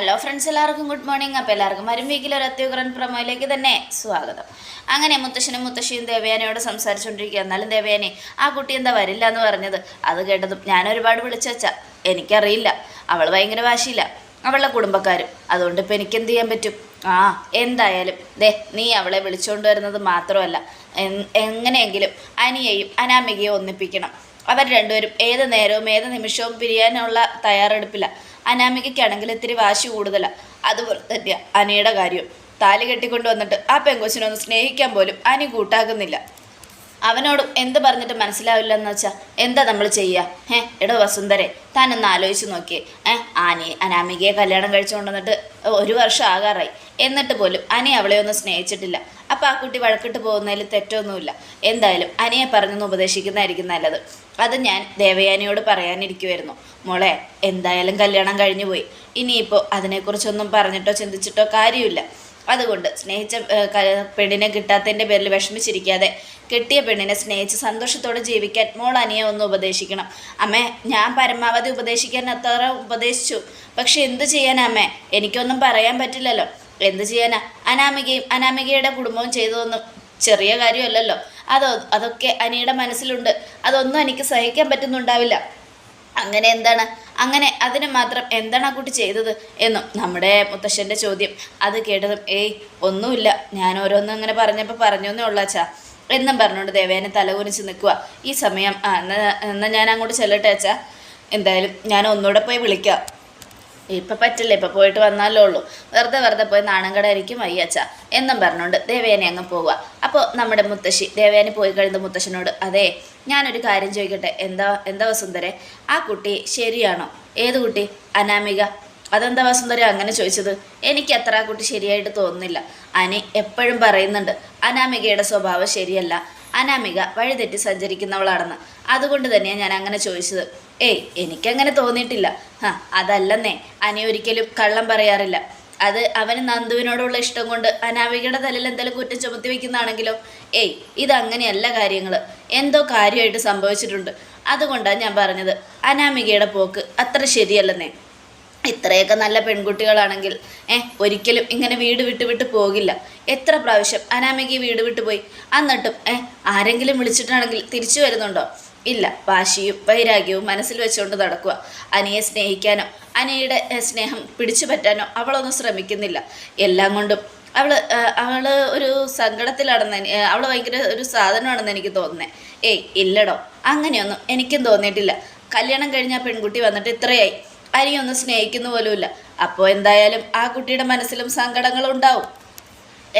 Hello friends എല്ലാവർക്കും good morning അപ്പോൾ എല്ലാവർക്കും വരും വീക്കിൽ ഒരു അത്യുഗ്രൻ പ്രമോയിലേക്ക് തന്നെ സ്വാഗതം. അങ്ങനെ മുത്തശ്ശനും മുത്തശ്ശിയും ദേവയാനയോട് സംസാരിച്ചുകൊണ്ടിരിക്കുക എന്നാലും ദേവയാനെ ആ കുട്ടി എന്താ വരില്ല എന്ന് പറഞ്ഞത്? അത് കേട്ടതും ഞാൻ ഒരുപാട് വിളിച്ചു വെച്ചാ എനിക്കറിയില്ല. അവൾ ഭയങ്കര വാശിയില്ല. അവളുടെ കുടുംബക്കാരും. അതുകൊണ്ട് ഇപ്പം എനിക്ക് എന്ത് ചെയ്യാൻ പറ്റും? ആ എന്തായാലും. ദേ നീ അവളെ വിളിച്ചുകൊണ്ട് വരുന്നത് മാത്രമല്ല. എങ്ങനെയെങ്കിലും അനിയെയും അനാമികയും ഒന്നിപ്പിക്കണം. അവർ രണ്ടുപേരും ഏത് നേരവും ഏത് നിമിഷവും പിരിയാനുള്ള തയ്യാറെടുപ്പില്ല. അനാമികയ്ക്കാണെങ്കിൽ ഇത്തിരി വാശി കൂടുതലാണ് അതുപോലെ തന്നെയാണ് അനയുടെ കാര്യം. താലി കെട്ടിക്കൊണ്ട് വന്നിട്ട് ആ പെങ്കൊച്ചിനൊന്ന് സ്നേഹിക്കാൻ പോലും അനി കൂട്ടാക്കുന്നില്ല അവനോട് എന്ത് പറഞ്ഞിട്ട് മനസ്സിലാവില്ല എന്ന് വെച്ചാൽ എന്താ നമ്മൾ ചെയ്യുക ഏ എടോ വസുന്ധരെ ഒന്ന് ആലോചിച്ച് നോക്കിയേ. ഏ ആനി അനാമികയെ കല്യാണം കഴിച്ചു കൊണ്ടുവന്നിട്ട് ഒരു വർഷം ആകാറായി. എന്നിട്ട് പോലും അനി അവളെ ഒന്നും സ്നേഹിച്ചിട്ടില്ല. അപ്പോൾ ആ കുട്ടി വഴക്കിട്ട് പോകുന്നതിൽ തെറ്റൊന്നുമില്ല. എന്തായാലും അനിയെ പറഞ്ഞൊന്ന് ഉപദേശിക്കുന്നതായിരിക്കും നല്ലത്. അത് ഞാൻ ദേവയാനിയോട് പറയാനിരിക്കുമായിരുന്നു മോളെ എന്തായാലും കല്യാണം കഴിഞ്ഞു പോയി. ഇനിയിപ്പോൾ അതിനെക്കുറിച്ചൊന്നും പറഞ്ഞിട്ടോ ചിന്തിച്ചിട്ടോ കാര്യമില്ല. അതുകൊണ്ട് സ്നേഹിച്ച പെണ്ണിനെ കിട്ടാത്തതിന്റെ പേരിൽ വിഷമിച്ചിരിക്കാതെ കിട്ടിയ പെണ്ണിനെ സ്നേഹിച്ച് സന്തോഷത്തോടെ ജീവിക്കാൻ മോൾ അനിയെ ഒന്ന് ഉപദേശിക്കണം. അമ്മേ ഞാൻ പരമാവധി ഉപദേശിക്കാൻ അത്ര ഉപദേശിച്ചു. പക്ഷെ എന്ത് ചെയ്യാനമ്മേ എനിക്കൊന്നും പറയാൻ പറ്റില്ലല്ലോ. എന്ത് ചെയ്യാനാ? അനാമികയും അനാമികയുടെ കുടുംബവും ചെയ്തതൊന്നും ചെറിയ കാര്യമല്ലല്ലോ. അതോ അതൊക്കെ അനിയുടെ മനസ്സിലുണ്ട്. അതൊന്നും എനിക്ക് സഹിക്കാൻ പറ്റുന്നുണ്ടാവില്ല. അങ്ങനെ എന്താണ്? അങ്ങനെ അതിന് മാത്രം എന്താണ് ആ കുട്ടി ചെയ്തത് എന്നും നമ്മുടെ മുത്തശ്ശന്റെ ചോദ്യം. അത് കേട്ടതും ഏയ് ഒന്നുമില്ല. ഞാൻ ഓരോന്നും അങ്ങനെ പറഞ്ഞപ്പോൾ പറഞ്ഞൊന്നേ ഉള്ളൂ ഉള്ളാച്ചാ എന്നും പറഞ്ഞുകൊണ്ട് ദേവേനെ തലകുനിച്ച് നിൽക്കുക ഈ സമയം ആ എന്നാ എന്നാൽ ഞാൻ അങ്ങോട്ട് ചെല്ലട്ടെ അച്ഛാ? എന്തായാലും ഞാൻ ഒന്നുകൂടെ പോയി വിളിക്കാം. ഇപ്പം പറ്റില്ല ഇപ്പം പോയിട്ട് വന്നാലേ ഉള്ളൂ. വെറുതെ വെറുതെ പോയി നാണം കടായിരിക്കും അയ്യച്ച. എന്നും പറഞ്ഞുകൊണ്ട് ദേവയാനി അങ്ങ് പോവുക അപ്പോൾ നമ്മുടെ മുത്തശ്ശി ദേവയാനി പോയി കഴിയുന്ന മുത്തശ്ശനോട് അതെ ഞാനൊരു കാര്യം ചോദിക്കട്ടെ. എന്താ എന്താ വസുന്ധരെ? ആ കുട്ടി ശരിയാണോ? ഏത് കുട്ടി? അനാമിക. അതെന്താ വസുന്ധര അങ്ങനെ ചോദിച്ചത്? എനിക്ക് അത്ര ആ കുട്ടി ശരിയായിട്ട് തോന്നുന്നില്ല. അനി എപ്പോഴും പറയുന്നുണ്ട് അനാമികയുടെ സ്വഭാവം ശരിയല്ല. അനാമിക വഴിതെറ്റി സഞ്ചരിക്കുന്നവളാണെന്ന്. അതുകൊണ്ട് തന്നെയാണ് ഞാൻ അങ്ങനെ ചോദിച്ചത്. ഏയ് എനിക്കങ്ങനെ തോന്നിയിട്ടില്ല. ആ അതല്ലെന്നേ അനി ഒരിക്കലും കള്ളം പറയാറില്ല. അത് അവന് നന്ദുവിനോടുള്ള ഇഷ്ടം കൊണ്ട് അനാമികയുടെ തലയിൽ എന്തെങ്കിലും കുറ്റം ചുമത്തി വെക്കുന്നതാണെങ്കിലോ? ഏയ് ഇതങ്ങനെയല്ല കാര്യങ്ങൾ എന്തോ കാര്യമായിട്ട് സംഭവിച്ചിട്ടുണ്ട്. അതുകൊണ്ടാണ് ഞാൻ പറഞ്ഞത് അനാമികയുടെ പോക്ക് അത്ര ശരിയല്ലെന്നേ. ഇത്രയൊക്കെ നല്ല പെൺകുട്ടികളാണെങ്കിൽ ഏ ഒരിക്കലും ഇങ്ങനെ വീട് വിട്ട് വിട്ട് പോകില്ല. എത്ര പ്രാവശ്യം അനാമിക വീട് വിട്ട് പോയി എന്നിട്ടും ഏ ആരെങ്കിലും വിളിച്ചിട്ടാണെങ്കിൽ തിരിച്ചു വരുന്നുണ്ടോ? ഇല്ല. വാശിയും വൈരാഗ്യവും മനസ്സിൽ വെച്ചുകൊണ്ട് നടക്കുക. അനിയെ സ്നേഹിക്കാനോ അനിയുടെ സ്നേഹം പിടിച്ചു പറ്റാനോ അവളൊന്നും ശ്രമിക്കുന്നില്ല. എല്ലാം കൊണ്ടും അവൾ അവൾ ഒരു സങ്കടത്തിലാണെന്ന് അവൾ ഭയങ്കര ഒരു സാധനമാണെന്ന് എനിക്ക് തോന്നുന്നത് ഏയ് ഇല്ലടോ. അങ്ങനെയൊന്നും എനിക്കും തോന്നിയിട്ടില്ല. കല്യാണം കഴിഞ്ഞ പെൺകുട്ടി വന്നിട്ട് ഇത്രയായി. അനിയൊന്നും സ്നേഹിക്കുന്ന പോലുമില്ല. അപ്പോൾ എന്തായാലും ആ കുട്ടിയുടെ മനസ്സിലും സങ്കടങ്ങളും ഉണ്ടാവും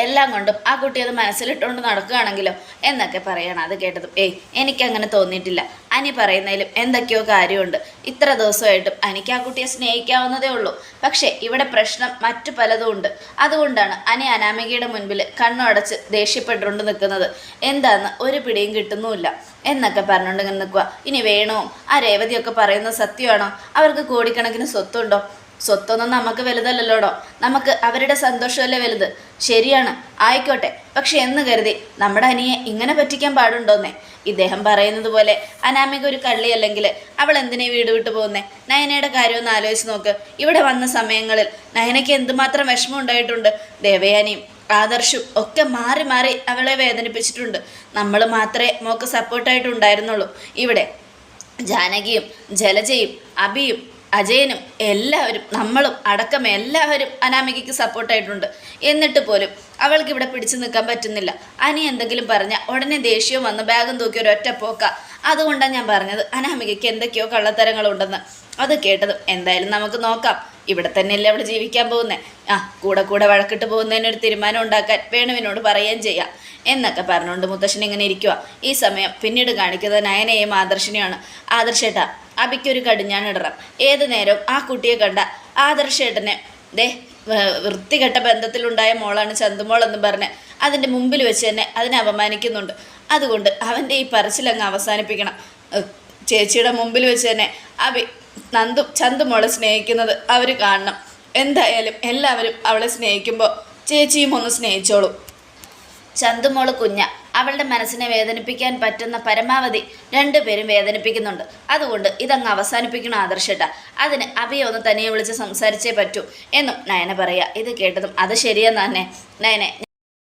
എല്ലാം കൊണ്ടും ആ കുട്ടി അത് മനസ്സിലിട്ടുകൊണ്ട് നടക്കുകയാണെങ്കിലോ എന്നൊക്കെ പറയണം അത് കേട്ടതും. ഏയ് എനിക്കങ്ങനെ തോന്നിയിട്ടില്ല. അനി പറയുന്നതിലും എന്തൊക്കെയോ കാര്യമുണ്ട്. ഇത്ര ദിവസമായിട്ടും അനിക്ക് ആ കുട്ടിയെ സ്നേഹിക്കാവുന്നതേ ഉള്ളൂ. പക്ഷേ ഇവിടെ പ്രശ്നം മറ്റു പലതും ഉണ്ട്. അതുകൊണ്ടാണ് അനി അനാമികയുടെ മുൻപിൽ കണ്ണടച്ച് ദേഷ്യപ്പെട്ടുകൊണ്ട് നിൽക്കുന്നത്. എന്താന്ന് ഒരു പിടിയും കിട്ടുന്നുമില്ല എന്നൊക്കെ പറഞ്ഞുകൊണ്ട് ഇങ്ങനെ നിൽക്കുക ഇനി വേണോ? ആ രേവതിയൊക്കെ പറയുന്നത് സത്യമാണോ? അവർക്ക് കോടിക്കണക്കിന് സ്വത്തുണ്ടോ? സ്വത്തൊന്നും നമുക്ക് വലുതല്ലല്ലോടോ? നമുക്ക് അവരുടെ സന്തോഷമല്ലേ വലുത്? ശരിയാണ് ആയിക്കോട്ടെ. പക്ഷെ എന്ന് കരുതി നമ്മുടെ അനിയെ ഇങ്ങനെ പറ്റിക്കാൻ പാടുണ്ടോന്നേ? ഇദ്ദേഹം പറയുന്നത് പോലെ അനാമിക ഒരു കള്ളി കള്ളിയല്ലെങ്കിൽ അവൾ എന്തിനേ വീട് വിട്ടു പോകുന്നേ? നയനയുടെ കാര്യം ഒന്ന് ആലോചിച്ച് നോക്ക്. ഇവിടെ വന്ന സമയങ്ങളിൽ നയനയ്ക്ക് എന്തുമാത്രം വിഷമം ഉണ്ടായിട്ടുണ്ട്? ദേവയാനിയും ആദർശും ഒക്കെ മാറി മാറി അവളെ വേദനിപ്പിച്ചിട്ടുണ്ട്. നമ്മൾ മാത്രമേ മോക്ക് സപ്പോർട്ടായിട്ട് ഉണ്ടായിരുന്നുള്ളൂ. ഇവിടെ ജാനകിയും ജലജയും അബിയും അജയനും എല്ലാവരും നമ്മളും അടക്കം എല്ലാവരും അനാമികയ്ക്ക് സപ്പോർട്ടായിട്ടുണ്ട് എന്നിട്ട് പോലും അവൾക്ക് ഇവിടെ പിടിച്ചു നിൽക്കാൻ പറ്റുന്നില്ല. അനി എന്തെങ്കിലും പറഞ്ഞാൽ ഉടനെ ദേഷ്യവും വന്ന് ബാഗും തൂക്കി ഒരു ഒറ്റ പോക്ക. അതുകൊണ്ടാണ് ഞാൻ പറഞ്ഞത് അനാമികയ്ക്ക് എന്തൊക്കെയോ കള്ളത്തരങ്ങളുണ്ടെന്ന്. അത് കേട്ടതും എന്തായാലും നമുക്ക് നോക്കാം. ഇവിടെ തന്നെയല്ലേ അവൾ ജീവിക്കാൻ പോകുന്നേ. ആ കൂടെ കൂടെ വഴക്കിട്ട് പോകുന്നതിനൊരു തീരുമാനം ഉണ്ടാക്കാൻ വേണുവിനോട് പറയുകയും ചെയ്യാം. എന്നൊക്കെ പറഞ്ഞുകൊണ്ട് മുത്തശ്ശൻ ഇങ്ങനെ ഇരിക്കുക ഈ സമയം പിന്നീട് കാണിക്കുന്നത് നയനയും ആദർശിനെയാണ്. ആദർശേട്ടാ അബിക്കൊരു കടിഞ്ഞാണിടണം ഏത് നേരവും ആ കുട്ടിയെ കണ്ട ആദർശേട്ടനെ ദേ വൃത്തികെട്ട ബന്ധത്തിലുണ്ടായ മോളാണ് ചന്തുമോൾ എന്ന് പറഞ്ഞ് അതിന്റെ മുമ്പിൽ വെച്ച് തന്നെ അതിനെ അപമാനിക്കുന്നുണ്ട്. അതുകൊണ്ട് അവന്റെ ഈ പറച്ചിലങ്ങ് അവസാനിപ്പിക്കണം. ചേച്ചിയുടെ മുമ്പിൽ വെച്ച് തന്നെ അബി നന്ദു ചന്തുമോളെ സ്നേഹിക്കുന്നത് അവർ കാണണം. എന്തായാലും എല്ലാവരും അവളെ സ്നേഹിക്കുമ്പോൾ ചേച്ചിയും ഒന്ന് സ്നേഹിച്ചോളൂ. ചന്തുമോൾ കുഞ്ഞ അവളുടെ മനസ്സിനെ വേദനിപ്പിക്കാൻ പറ്റുന്ന പരമാവധി രണ്ടുപേരും വേദനിപ്പിക്കുന്നുണ്ട്. അതുകൊണ്ട് ഇതങ്ങ് അവസാനിപ്പിക്കണം ആദർശേട്ട. അതിന് അഭിയെ ഒന്ന് തനിയെ വിളിച്ച് സംസാരിച്ചേ പറ്റൂ എന്നും നയന പറയുക ഇത് കേട്ടതും അത് ശരിയെന്ന് തന്നെ നയനെ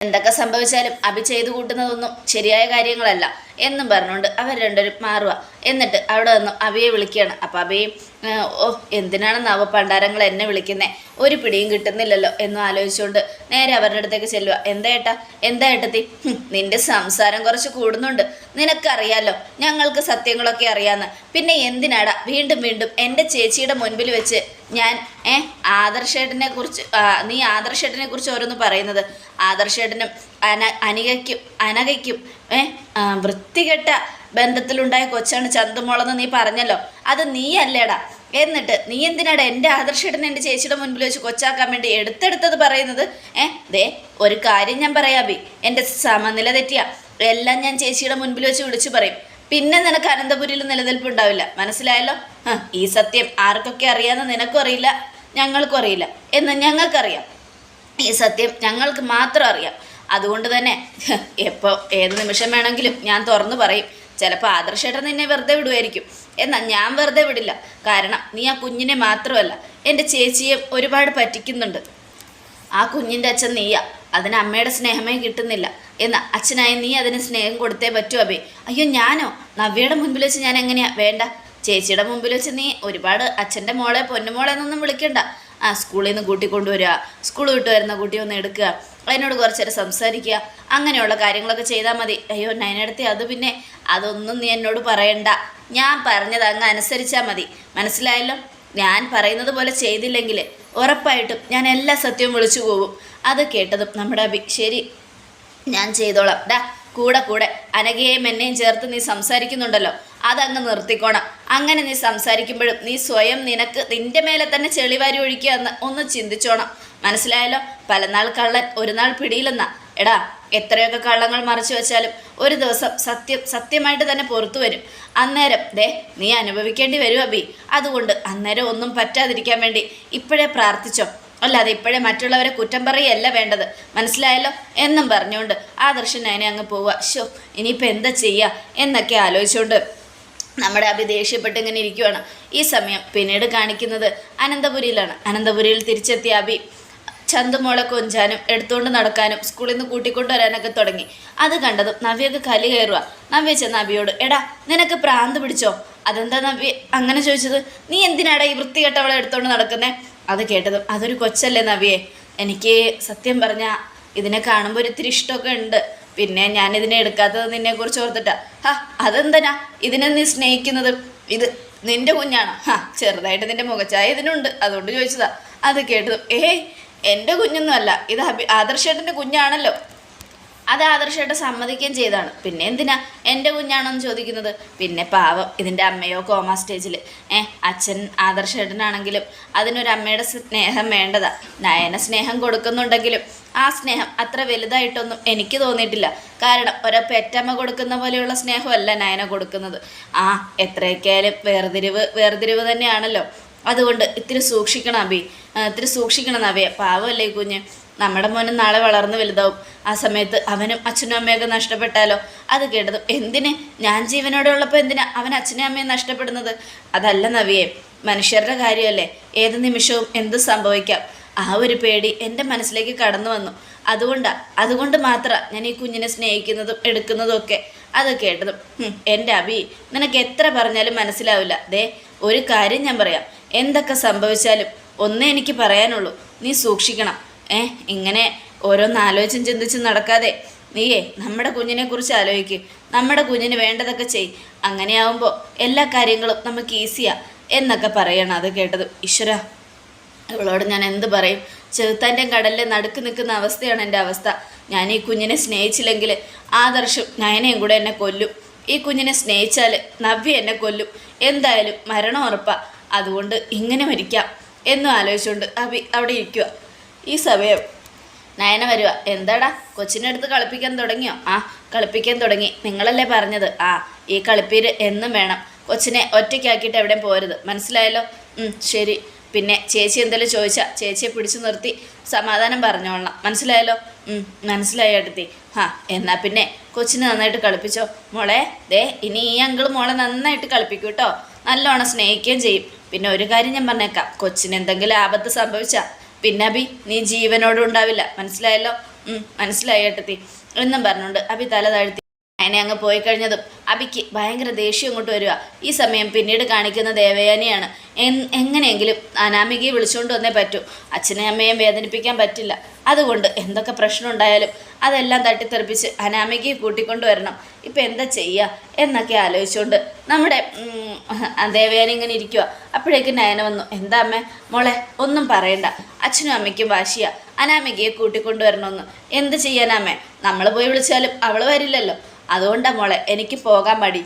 എന്തൊക്കെ സംഭവിച്ചാലും അഭി ചെയ്തു കൂട്ടുന്നതൊന്നും ശരിയായ കാര്യങ്ങളല്ല എന്നും പറഞ്ഞുകൊണ്ട് അവർ രണ്ടുപേരും മാറുക എന്നിട്ട് അവിടെ നിന്നും അവയെ വിളിക്കുകയാണ്. അപ്പം അബിയും ഓ എന്തിനാണ് നവ പണ്ടാരങ്ങൾ എന്നെ വിളിക്കുന്നേ? ഒരു പിടിയും കിട്ടുന്നില്ലല്ലോ എന്നും ആലോചിച്ചുകൊണ്ട് നേരെ അവരുടെ അടുത്തേക്ക് ചെല്ലുക എന്താ ഏട്ടാ? എന്താ ഏട്ടത്തി? നിന്റെ സംസാരം കുറച്ച് കൂടുന്നുണ്ട്. നിനക്കറിയാലോ ഞങ്ങൾക്ക് സത്യങ്ങളൊക്കെ അറിയാമെന്ന് പിന്നെ എന്തിനാടാ വീണ്ടും വീണ്ടും എന്റെ ചേച്ചിയുടെ മുൻപിൽ വെച്ച് ഞാൻ ഏ ആദർശേട്ടനെ കുറിച്ച് നീ ആദർശേട്ടനെ കുറിച്ച് ഓരോന്ന് പറയുന്നത്. ആദർശേട്ടനും അന അനികയ്ക്കും അനകയ്ക്കും ഏ വൃത്തികെട്ട ബന്ധത്തിലുണ്ടായ കൊച്ചാണ് ചന്തുമോളെന്ന് നീ പറഞ്ഞല്ലോ. അത് നീ അല്ലേടാ എന്നിട്ട് നീ എന്തിനാടാ എന്റെ ആദർശേട്ടനെ എന്റെ ചേച്ചിയുടെ മുൻപിൽ വെച്ച് കൊച്ചാക്കാൻ വേണ്ടി എടുത്തെടുത്തത് പറയുന്നത്? ഏ ദേ ഒരു കാര്യം ഞാൻ പറയാബി എന്റെ സമനില തെറ്റിയ. എല്ലാം ഞാൻ ചേച്ചിയുടെ മുൻപിൽ വെച്ച് വിളിച്ചു പറയും. പിന്നെ നിനക്ക് അനന്തപുരിയിൽ നിലനിൽപ്പുണ്ടാവില്ല. മനസ്സിലായല്ലോ? ഈ സത്യം ആർക്കൊക്കെ അറിയാമെന്ന് നിനക്കും അറിയില്ല ഞങ്ങൾക്കും അറിയില്ല. എന്ന് ഞങ്ങൾക്കറിയാം. ഈ സത്യം ഞങ്ങൾക്ക് മാത്രം അറിയാം. അതുകൊണ്ട് തന്നെ എപ്പോൾ ഏത് നിമിഷം വേണമെങ്കിലും ഞാൻ തുറന്നു പറയും. ചിലപ്പോൾ ആദർശേട്ടൻ നിന്നെ വെറുതെ വിടുമായിരിക്കും എന്നാൽ ഞാൻ വെറുതെ വിടില്ല. കാരണം നീ ആ കുഞ്ഞിനെ മാത്രമല്ല എന്റെ ചേച്ചിയെ ഒരുപാട് പറ്റിക്കുന്നുണ്ട്. ആ കുഞ്ഞിന്റെ അച്ഛൻ നീയാ. അതിന് അമ്മയുടെ സ്നേഹമേ കിട്ടുന്നില്ല. എന്ന് അച്ഛനായ നീ അതിന് സ്നേഹം കൊടുത്തേ പറ്റൂ അബേ. അയ്യോ ഞാനോ? നവ്യയുടെ മുൻപിൽ വെച്ച് ഞാൻ എങ്ങനെയാ? വേണ്ട. ചേച്ചിയുടെ മുമ്പിൽ വെച്ച് നീ ഒരുപാട് അച്ഛന്റെ മോളെ പൊന്നുമോളെ എന്നൊന്നും വിളിക്കണ്ട. ആ സ്കൂളിൽ നിന്ന് കൂട്ടി കൊണ്ടുവരിക. സ്കൂൾ വിട്ട് വരുന്ന കുട്ടി ഒന്ന് എടുക്കുക. അതിനോട് കുറച്ച് നേരം സംസാരിക്കുക. അങ്ങനെയുള്ള കാര്യങ്ങളൊക്കെ ചെയ്താൽ മതി. അയ്യോ നയനടുത്തി അത് പിന്നെ അതൊന്നും നീ എന്നോട് പറയണ്ട. ഞാൻ പറഞ്ഞത് അങ്ങ് അനുസരിച്ചാൽ മതി. മനസ്സിലായല്ലോ? ഞാൻ പറയുന്നത് പോലെ ചെയ്തില്ലെങ്കിൽ ഉറപ്പായിട്ടും ഞാൻ എല്ലാ സത്യവും വിളിച്ചു പോകും. അത് കേട്ടതും നമ്മുടെ അഭി ശരി. ഞാൻ ചെയ്തോളാം. ഡാ കൂടെ കൂടെ. അനഘയെയും എന്നെയും ചേർത്ത് നീ സംസാരിക്കുന്നുണ്ടല്ലോ. അതങ്ങ് നിർത്തിക്കോണം. അങ്ങനെ നീ സംസാരിക്കുമ്പോഴും നീ സ്വയം നിനക്ക് നിന്റെ മേലെ തന്നെ ചെളിവാരി ഒഴിക്കുക എന്ന് ഒന്ന് ചിന്തിച്ചോണം. മനസ്സിലായല്ലോ? പലനാൾ കള്ളൻ ഒരു നാൾ പിടിയിലെന്നാ എടാ എത്രയൊക്കെ കള്ളങ്ങൾ മറച്ചു വെച്ചാലും ഒരു ദിവസം സത്യം സത്യമായിട്ട് തന്നെ പുറത്തു വരും. അന്നേരം ദേ നീ അനുഭവിക്കേണ്ടി വരും അബി. അതുകൊണ്ട് അന്നേരം ഒന്നും പറ്റാതിരിക്കാൻ വേണ്ടി ഇപ്പോഴേ പ്രാർത്ഥിച്ചോ. അല്ലാതെ ഇപ്പോഴേ മറ്റുള്ളവരെ കുറ്റം പറയല്ല വേണ്ടത്. മനസ്സിലായല്ലോ? എന്നും പറഞ്ഞുകൊണ്ട് ആദർശൻ അതിനെ അങ്ങ് പോവുക. ഷോ ഇനിയിപ്പോൾ എന്താ ചെയ്യുക എന്നൊക്കെ ആലോചിച്ചുകൊണ്ട് നമ്മുടെ അഭി ദേഷ്യപ്പെട്ട് ഇങ്ങനെ ഇരിക്കുവാണ്. ഈ സമയം പിന്നീട് കാണിക്കുന്നത് അനന്തപുരിയിലാണ്. അനന്തപുരിയിൽ തിരിച്ചെത്തിയ അഭി ചന്തുമോളെ കൊഞ്ചാനും എടുത്തുകൊണ്ട് നടക്കാനും സ്കൂളിൽ നിന്ന് കൂട്ടിക്കൊണ്ട് വരാനൊക്കെ തുടങ്ങി. അത് കണ്ടതും നവ്യൊക്കെ കലി കയറുക. നവ്യ ചെന്ന അഭിയോട് എടാ നിനക്ക് പ്രാന്ത് പിടിച്ചോ? അതെന്താ നവ്യ? അങ്ങനെ ചോദിച്ചത്? നീ എന്തിനാടാ ഈ വൃത്തികെട്ടവളെ എടുത്തുകൊണ്ട് നടക്കുന്നേ? അത് കേട്ടതും അതൊരു കൊച്ചല്ലേ നവിയെ? എനിക്ക് സത്യം പറഞ്ഞാൽ ഇതിനെ കാണുമ്പോൾ ഒരു ഇത്തിരി ഇഷ്ടമൊക്കെ ഉണ്ട്. പിന്നെ ഞാൻ ഇതിനെ എടുക്കാത്തത് നിന്നെ കുറിച്ച് ഓർത്തിട്ടാ. ഹാ അതെന്തിനാ? ഇതിനെ നീ സ്നേഹിക്കുന്നത്? ഇത് നിന്റെ കുഞ്ഞാണോ? ഹാ ചെറുതായിട്ട് നിന്റെ മുഖച്ചായ ഇതിനുണ്ട്. അതുകൊണ്ട് ചോദിച്ചതാ. അത് കേട്ടതും ഏയ് എന്റെ കുഞ്ഞൊന്നും അല്ല ഇത് അഭി ആദർശേട്ടന്റെ കുഞ്ഞാണല്ലോ. അത് ആദർശമായിട്ട് സമ്മതിക്കുകയും ചെയ്താണ് പിന്നെ എന്തിനാ? എന്റെ കുഞ്ഞാണോന്ന് ചോദിക്കുന്നത്. പിന്നെ പാവം ഇതിന്റെ അമ്മയോ കോമ സ്റ്റേജിൽ. ഏ അച്ഛൻ ആദർശേട്ടനാണെങ്കിലും അതിനൊരു അമ്മയുടെ സ്നേഹം വേണ്ടതാ. നയന സ്നേഹം കൊടുക്കുന്നുണ്ടെങ്കിലും ആ സ്നേഹം അത്ര വലുതായിട്ടൊന്നും എനിക്ക് തോന്നിയിട്ടില്ല. കാരണം ഒരു പെറ്റമ്മ കൊടുക്കുന്ന പോലെയുള്ള സ്നേഹമല്ല നയന കൊടുക്കുന്നത്. ആ എത്രയൊക്കെയായാലും വേർതിരിവ് വേർതിരിവ് തന്നെയാണല്ലോ. അതുകൊണ്ട് ഇത്തിരി സൂക്ഷിക്കണം അബി ഇത്തിരി സൂക്ഷിക്കണം നവയെ. പാവമല്ലേ കുഞ്ഞ്? നമ്മുടെ മോനും നാളെ വളർന്ന് വലുതാവും. ആ സമയത്ത് അവനും അച്ഛനും അമ്മയൊക്കെ നഷ്ടപ്പെട്ടാലോ? അത് കേട്ടതും എന്തിന്? ഞാൻ ജീവനോടെ ഉള്ളപ്പോൾ എന്തിനാ അവൻ അച്ഛനും അമ്മയും നഷ്ടപ്പെടുന്നത്? അതല്ല നവിയെ മനുഷ്യരുടെ കാര്യമല്ലേ? ഏത് നിമിഷവും എന്ത് സംഭവിക്കാം? ആ ഒരു പേടി എന്റെ മനസ്സിലേക്ക് കടന്നു വന്നു. അതുകൊണ്ടാ അതുകൊണ്ട് മാത്രം ഞാൻ ഈ കുഞ്ഞിനെ സ്നേഹിക്കുന്നതും എടുക്കുന്നതും ഒക്കെ അത് കേട്ടതും എന്റെ അഭി നിനക്ക് എത്ര പറഞ്ഞാലും മനസ്സിലാവില്ല. ദേ ഒരു കാര്യം ഞാൻ പറയാം. എന്തൊക്കെ സംഭവിച്ചാലും ഒന്നേ എനിക്ക് പറയാനുള്ളൂ. നീ സൂക്ഷിക്കണം. ഏ ഇങ്ങനെ ഓരോന്ന് ആലോചിച്ചും ചിന്തിച്ചും നടക്കാതെ. നീയേ നമ്മുടെ കുഞ്ഞിനെ കുറിച്ച് നമ്മുടെ കുഞ്ഞിന് വേണ്ടതൊക്കെ ചെയ്. അങ്ങനെയാവുമ്പോൾ എല്ലാ കാര്യങ്ങളും നമുക്ക് ഈസിയാ എന്നൊക്കെ പറയണം അത് കേട്ടത് ഈശ്വര. അവളോട് ഞാൻ എന്ത് പറയും? ചെറുത്താന്റെ കടലിൽ നടുക്ക് നിൽക്കുന്ന അവസ്ഥയാണ് എന്റെ അവസ്ഥ. ഞാൻ ഈ കുഞ്ഞിനെ സ്നേഹിച്ചില്ലെങ്കിൽ ആദർശം നയനയും കൂടെ എന്നെ കൊല്ലും. ഈ കുഞ്ഞിനെ സ്നേഹിച്ചാൽ നവ്യ എന്നെ കൊല്ലും. എന്തായാലും മരണം ഉറപ്പാ. അതുകൊണ്ട് ഇങ്ങനെ മരിക്കാം. എന്നും ആലോചിച്ചുകൊണ്ട് അവിടെ ഇരിക്കുക ഈ സമയം. നയന വരുക എന്താടാ? കൊച്ചിനെ അടുത്ത് കളിപ്പിക്കാൻ തുടങ്ങിയോ? ആ കളിപ്പിക്കാൻ തുടങ്ങി. നിങ്ങളല്ലേ പറഞ്ഞത്. ആ ഈ കളിപ്പീര് എന്നും വേണം. കൊച്ചിനെ ഒറ്റയ്ക്കാക്കിയിട്ട് എവിടെയും പോരുത്. മനസ്സിലായല്ലോ? ശരി. പിന്നെ ചേച്ചി എന്തെങ്കിലും ചോദിച്ചാൽ ചേച്ചിയെ പിടിച്ചു നിർത്തി സമാധാനം പറഞ്ഞോളാം മനസ്സിലായല്ലോ? മനസ്സിലായി അടുത്തി ആ എന്നാൽ പിന്നെ കൊച്ചിനെ നന്നായിട്ട് കളിപ്പിച്ചോ. മോളെ ദേ ഇനി ഈ അങ്കിൾ മോളെ നന്നായിട്ട് കളിപ്പിക്കൂട്ടോ. കേട്ടോ നല്ലോണം സ്നേഹിക്കുകയും ചെയ്യും. പിന്നെ ഒരു കാര്യം ഞാൻ പറഞ്ഞേക്കാം. കൊച്ചിന് എന്തെങ്കിലും ആപത്ത് സംഭവിച്ചാ പിന്നെ അഭി നീ ജീവനോടും ഉണ്ടാവില്ല. മനസ്സിലായല്ലോ? മനസ്സിലായി ഏട്ടത്തി. എന്നും പറഞ്ഞുകൊണ്ട് അഭി തല താഴ്ത്തി. അങ്ങനെ അങ്ങ് പോയി കഴിഞ്ഞതും അബിക്ക് ഭയങ്കര ദേഷ്യം ഇങ്ങോട്ട് വരിക. ഈ സമയം പിന്നീട് കാണിക്കുന്ന ദേവയാനിയാണ്. എങ്ങനെയെങ്കിലും അനാമികയെ വിളിച്ചുകൊണ്ട് വന്നേ പറ്റൂ. അച്ഛനെയും അമ്മയെയും വേദനിപ്പിക്കാൻ പറ്റില്ല. അതുകൊണ്ട് എന്തൊക്കെ പ്രശ്നം ഉണ്ടായാലും അതെല്ലാം തട്ടിത്തെറിപ്പിച്ച് അനാമികയെ കൂട്ടിക്കൊണ്ട് വരണം ഇപ്പം എന്താ ചെയ്യുക എന്നൊക്കെ ആലോചിച്ചുകൊണ്ട് നമ്മുടെ ദേവയാനി ഇങ്ങനെ ഇരിക്കുക അപ്പോഴേക്കും നയന വന്നു എന്താ അമ്മേ? മോളെ ഒന്നും പറയണ്ട. അച്ഛനും അമ്മയ്ക്കും വാശിയ. അനാമികയെ കൂട്ടിക്കൊണ്ടുവരണമെന്ന്. എന്ത് ചെയ്യാനാമേ നമ്മൾ പോയി വിളിച്ചാലും അവൾ വരില്ലല്ലോ. അതുകൊണ്ടാണ് മോളെ എനിക്ക് പോകാൻ മടി.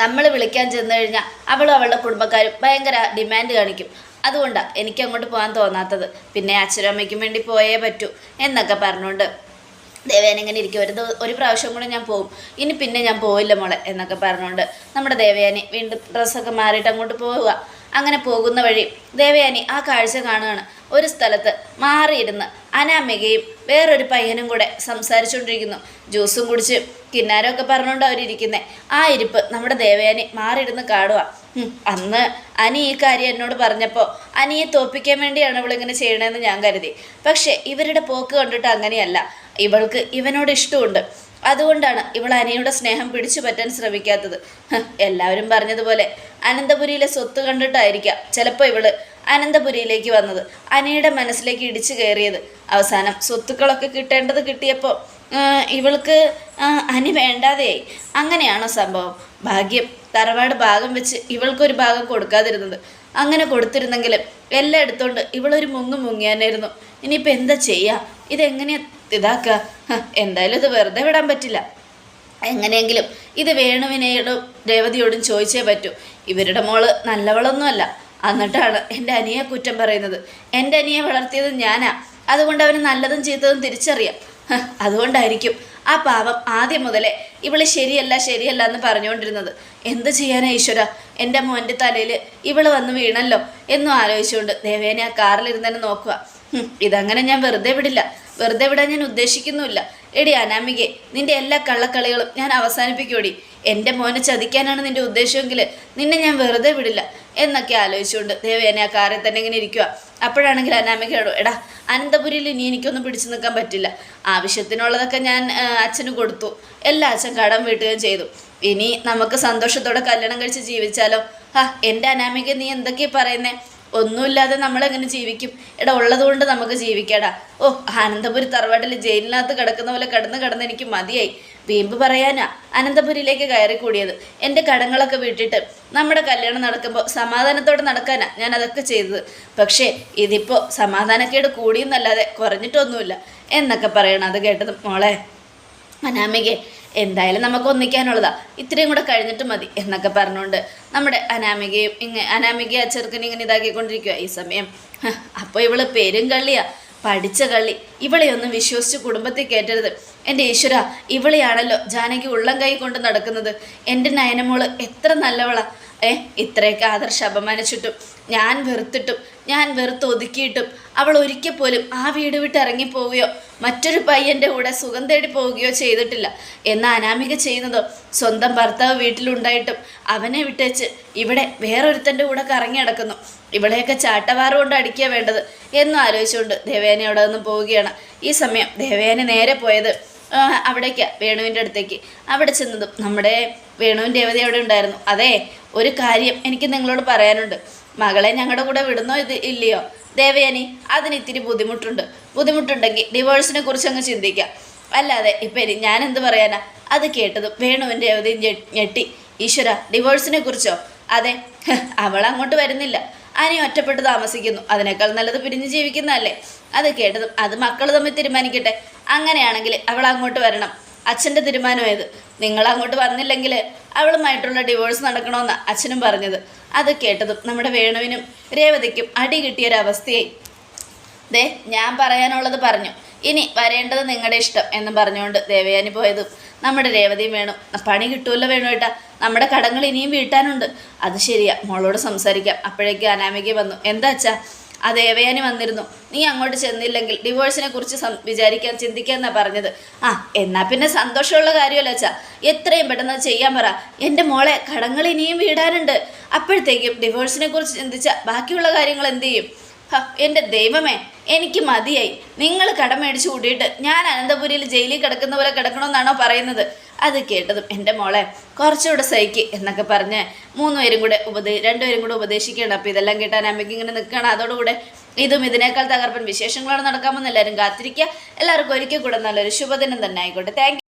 നമ്മൾ വിളിക്കാൻ ചെന്ന് കഴിഞ്ഞാൽ അവളും അവളുടെ കുടുംബക്കാരും ഭയങ്കര ഡിമാൻഡ് കാണിക്കും. അതുകൊണ്ടാണ് എനിക്ക് അങ്ങോട്ട് പോകാൻ തോന്നാത്തത്. പിന്നെ അച്ഛനും അമ്മയ്ക്കും വേണ്ടി പോയേ പറ്റൂ എന്നൊക്കെ പറഞ്ഞുകൊണ്ട് ദേവേന ഇങ്ങനെ ഇരിക്കും. ഒരു ഒരു പ്രാവശ്യം കൂടെ ഞാൻ പോകും ഇനി പിന്നെ ഞാൻ പോയില്ല മോളെ എന്നൊക്കെ പറഞ്ഞുകൊണ്ട് നമ്മുടെ ദേവയാനി വീണ്ടും ഡ്രസ്സൊക്കെ മാറിയിട്ട് അങ്ങോട്ട് പോവുക. അങ്ങനെ പോകുന്ന വഴി ദേവയാനി ആ കാഴ്ച കാണുകയാണ്. ഒരു സ്ഥലത്ത് മാറിയിരുന്ന് അനാമികയും വേറൊരു പയ്യനും കൂടെ സംസാരിച്ചുകൊണ്ടിരിക്കുന്നു. ജ്യൂസും കുടിച്ച് കിന്നാരമൊക്കെ പറഞ്ഞുകൊണ്ട് അവരിയ്ക്കുന്നത് ആ ഇരിപ്പ് നമ്മുടെ ദേവയാനി മാറിയിരുന്ന് കാണുക അന്ന് അനി ഈ കാര്യം എന്നോട് പറഞ്ഞപ്പോൾ അനിയെ തോപ്പിക്കാൻ വേണ്ടിയാണ് ഇവളിങ്ങനെ ചെയ്യണമെന്ന് ഞാൻ കരുതി. പക്ഷേ ഇവരുടെ പോക്ക് കണ്ടിട്ട് അങ്ങനെയല്ല. ഇവൾക്ക് ഇവനോട് ഇഷ്ടമുണ്ട്. അതുകൊണ്ടാണ് ഇവൾ അനിയുടെ സ്നേഹം പിടിച്ചു പറ്റാൻ ശ്രമിക്കാത്തത്. എല്ലാവരും പറഞ്ഞതുപോലെ അനന്തപുരിയിലെ സ്വത്ത് കണ്ടിട്ടായിരിക്കാം. ചിലപ്പോൾ ഇവൾ അനന്തപുരിയിലേക്ക് വന്നത്. അനിയുടെ മനസ്സിലേക്ക് ഇടിച്ചു കയറിയത്. അവസാനം സ്വത്തുക്കളൊക്കെ കിട്ടേണ്ടത് കിട്ടിയപ്പോൾ ഇവൾക്ക് അനി വേണ്ടാതെയായി. അങ്ങനെയാണോ സംഭവം? ഭാഗ്യം തറവാട് ഭാഗം വെച്ച് ഇവൾക്കൊരു ഭാഗം കൊടുക്കാതിരുന്നത്. അങ്ങനെ കൊടുത്തിരുന്നെങ്കിലും എല്ലാം എടുത്തോണ്ട് ഇവളൊരു മുങ്ങു മുങ്ങിയാനായിരുന്നു. ഇനിയിപ്പോൾ എന്താ ചെയ്യുക ഇതെങ്ങനെയാ ഇതാക്കുക എന്തായാലും ഇത് വെറുതെ വിടാൻ പറ്റില്ല. എങ്ങനെയെങ്കിലും ഇത് വേണുവിനയോടും രേവതിയോടും ചോദിച്ചേ പറ്റൂ. ഇവരുടെ മോൾ നല്ലവളൊന്നുമല്ല. എന്നിട്ടാണ് എന്റെ അനിയെ കുറ്റം പറയുന്നത്. എന്റെ അനിയെ വളർത്തിയത് ഞാനാ. അതുകൊണ്ട് അവന് നല്ലതും ചീത്തതും തിരിച്ചറിയാം. അതുകൊണ്ടായിരിക്കും ആ പാവം ആദ്യം മുതലേ ഇവൾ ശരിയല്ല ശരിയല്ല എന്ന് പറഞ്ഞുകൊണ്ടിരുന്നത്. എന്ത് ചെയ്യാനാ ഈശ്വര? എന്റെ മോന്റെ തലയിൽ ഇവൾ വന്ന് വീണല്ലോ എന്നും ആലോചിച്ചുകൊണ്ട് ദേവേനെ ആ കാറിലിരുന്നെ നോക്കുക. ഇതങ്ങനെ ഞാൻ വെറുതെ വിടില്ല. വെറുതെ വിടാൻ ഞാൻ ഉദ്ദേശിക്കുന്നുമില്ല. എടി അനാമികെ നിന്റെ എല്ലാ കള്ളക്കളികളും ഞാൻ അവസാനിപ്പിക്കൂടി. എന്റെ മോനെ ചതിക്കാനാണ് നിന്റെ ഉദ്ദേശമെങ്കിൽ നിന്നെ ഞാൻ വെറുതെ വിടില്ല എന്നൊക്കെ ആലോചിച്ചുകൊണ്ട് ദേവേനെ ആ കാറിൽ തന്നെ ഇങ്ങനെ ഇരിക്കുക അപ്പോഴാണെങ്കിൽ അനാമികയോട് എടാ അനന്തപുരിയിൽ ഇനി എനിക്കൊന്നും പിടിച്ചു നിൽക്കാൻ പറ്റില്ല. ആവശ്യത്തിനുള്ളതൊക്കെ ഞാൻ അച്ഛന് കൊടുത്തു. എല്ലാ അച്ഛൻ കടം വീട്ടുകയും ചെയ്തു. ഇനി നമുക്ക് സന്തോഷത്തോടെ കല്യാണം കഴിച്ച് ജീവിച്ചാലോ? ആ എന്റെ അനാമിക നീ എന്തൊക്കെയാ പറയുന്നേ? ഒന്നുമില്ലാതെ നമ്മൾ എങ്ങനെ ജീവിക്കും? എടാ ഉള്ളതുകൊണ്ട് നമുക്ക് ജീവിക്കാടാ. ഓ അനന്തപുരി തറവാട്ടിൽ ജയിലിനകത്ത് കിടക്കുന്ന പോലെ കിടന്ന് കിടന്ന് എനിക്ക് മതിയായി. വീമ്പ് പറയാനാ. അനന്തപുരിയിലേക്ക് കയറി കൂടിയത് എന്റെ കടങ്ങളൊക്കെ വിട്ടിട്ട് നമ്മുടെ കല്യാണം നടക്കുമ്പോൾ സമാധാനത്തോടെ നടക്കാനാ ഞാൻ അതൊക്കെ ചെയ്തത്. പക്ഷേ ഇതിപ്പോൾ സമാധാനക്കേട് കൂടിയെന്നല്ലാതെ കുറഞ്ഞിട്ടൊന്നുമില്ല. എന്നൊക്കെ പറയണം. അത് കേട്ടത് മോളെ. അനാമികെ എന്തായാലും നമുക്ക് ഒന്നിക്കാനുള്ളതാ. ഇത്രയും കൂടെ കഴിഞ്ഞിട്ട് മതി എന്നൊക്കെ പറഞ്ഞുകൊണ്ട് നമ്മുടെ അനാമികയും ഇങ്ങനെ അനാമികയെ ആ ഇങ്ങനെ ഇതാക്കിക്കൊണ്ടിരിക്കുക ഈ സമയം. അപ്പോൾ ഇവൾ പേരും കള്ളിയാ പഠിച്ച കള്ളി. ഇവളെയൊന്നും വിശ്വസിച്ച് കുടുംബത്തിൽ കയറ്റരുത് എന്റെ ഈശ്വര ഇവളെയാണല്ലോ ജാനകി ഉള്ളം കൈ കൊണ്ട് നടക്കുന്നത്. എന്റെ നയനമോൾ എത്ര നല്ലവളാ. ഏ ഇത്രയൊക്കെ ആദർശം അപമാനിച്ചിട്ടും ഞാൻ വെറുത്തിട്ടും ഞാൻ വെറുത്ത് ഒതുക്കിയിട്ടും അവൾ ഒരിക്കൽ പോലും ആ വീട് വിട്ട് ഇറങ്ങിപ്പോവുകയോ മറ്റൊരു പയ്യന്റെ കൂടെ സുഖം തേടി പോവുകയോ ചെയ്തിട്ടില്ല. എന്ന അനാമിക ചെയ്യുന്നതോ സ്വന്തം ഭർത്താവ് വീട്ടിലുണ്ടായിട്ടും അവനെ വിട്ടേച്ച് ഇവിടെ വേറൊരുത്തന്റെ കൂടെ കറങ്ങി നടക്കുന്നു. ഇവിടെയൊക്കെ ചാട്ടവാറ് കൊണ്ട് അടിക്കുക വേണ്ടത് എന്നും ആലോചിച്ചുകൊണ്ട് ദേവയാനി അവിടെ നിന്നും പോവുകയാണ്. ഈ സമയം ദേവയാനി നേരെ പോയത് അവിടേക്ക് വേണുവിന്റെ അടുത്തേക്ക്. അവിടെ ചെന്നതും നമ്മുടെ വേണുവിന്റെ രേവതി അവിടെ ഉണ്ടായിരുന്നു. അതെ ഒരു കാര്യം എനിക്ക് നിങ്ങളോട് പറയാനുണ്ട്. മകളെ ഞങ്ങളുടെ കൂടെ വിടുന്നോ ഇത് ഇല്ലയോ? ദേവയാനി അതിന് ഇത്തിരി ബുദ്ധിമുട്ടുണ്ട്. ബുദ്ധിമുട്ടുണ്ടെങ്കിൽ ഡിവോഴ്സിനെ കുറിച്ച് അങ്ങ് ചിന്തിക്കാം. അല്ലാതെ ഇപ്പം ഞാൻ എന്ത് പറയാനാ? അത് കേട്ടത് വേണുവിന്റെ ദേവതി ഞെട്ടി. ഈശ്വര ഡിവോഴ്സിനെ കുറിച്ചോ? അതെ അവൾ അങ്ങോട്ട് വരുന്നില്ല. അനി ഒറ്റപ്പെട്ട് താമസിക്കുന്നു. അതിനേക്കാൾ നല്ലത് പിരിഞ്ഞ് ജീവിക്കുന്നതല്ലേ? അത് കേട്ടതും അത് മക്കൾ തമ്മിൽ തീരുമാനിക്കട്ടെ. അങ്ങനെയാണെങ്കിൽ അവൾ അങ്ങോട്ട് വരണം. അച്ഛന്റെ തീരുമാനമായത് നിങ്ങൾ അങ്ങോട്ട് വന്നില്ലെങ്കിൽ അവളുമായിട്ടുള്ള ഡിവോഴ്സ് നടക്കണമെന്ന് അച്ഛനും പറഞ്ഞത്. അത് കേട്ടതും നമ്മുടെ വേണുവിനും രേവതിക്കും അടി കിട്ടിയൊരവസ്ഥയായി. ദേ ഞാൻ പറയാനുള്ളത് പറഞ്ഞു. ഇനി വരേണ്ടത് നിങ്ങളുടെ ഇഷ്ടം എന്ന് പറഞ്ഞുകൊണ്ട് ദേവയാനി പോയതും നമ്മുടെ രേവതിയും വേണം. പണി കിട്ടുമല്ലോ വേണു ഏട്ടാ. നമ്മുടെ കടങ്ങൾ ഇനിയും വീട്ടാനുണ്ട്. അത് ശരിയാ. മോളോട് സംസാരിക്കാം. അപ്പോഴേക്കും അനാമിക വന്നു. എന്താ അച്ഛാ? ആ ദേവയാനി വന്നിരുന്നു. നീ അങ്ങോട്ട് ചെന്നില്ലെങ്കിൽ ഡിവോഴ്സിനെ കുറിച്ച് വിചാരിക്കാൻ ചിന്തിക്കാന്നാ പറഞ്ഞത്. ആ എന്നാ പിന്നെ സന്തോഷമുള്ള കാര്യമല്ല അച്ഛാ. എത്രയും പെട്ടെന്ന് ചെയ്യാൻ പറ. എന്റെ മോളെ കടങ്ങൾ ഇനിയും വീടാനുണ്ട്. അപ്പോഴത്തേക്കും ഡിവോഴ്സിനെ കുറിച്ച് ചിന്തിച്ച ബാക്കിയുള്ള കാര്യങ്ങൾ എന്ത് ചെയ്യും? എന്റെ ദൈവമേ എനിക്ക് മതിയായി. നിങ്ങൾ കടമേടിച്ച് കൂട്ടിയിട്ട് ഞാൻ അനന്തപുരിയിൽ ജയിലിൽ കിടക്കുന്ന പോലെ കിടക്കണമെന്നാണോ പറയുന്നത്? അത് കേട്ടതും എന്റെ മോളെ കുറച്ചുകൂടെ സഹിക്ക് എന്നൊക്കെ പറഞ്ഞ് മൂന്നുപേരും കൂടെ ഉപദേ രണ്ടുപേരും കൂടെ ഉപദേശിക്കുകയാണ്. അപ്പോൾ ഇതെല്ലാം കേട്ടാൻ അമ്മയ്ക്ക് ഇങ്ങനെ നിൽക്കുകയാണ്. അതോടുകൂടെ ഇതും ഇതിനേക്കാൾ തകർപ്പൻ വിശേഷങ്ങളാണ് നടക്കാമെന്ന് എല്ലാവരും കാത്തിരിക്കുക. എല്ലാവർക്കും ഒരിക്കൽ കൂടെ നല്ലൊരു ശുഭദിനം തന്നെ ആയിക്കോട്ടെ. താങ്ക്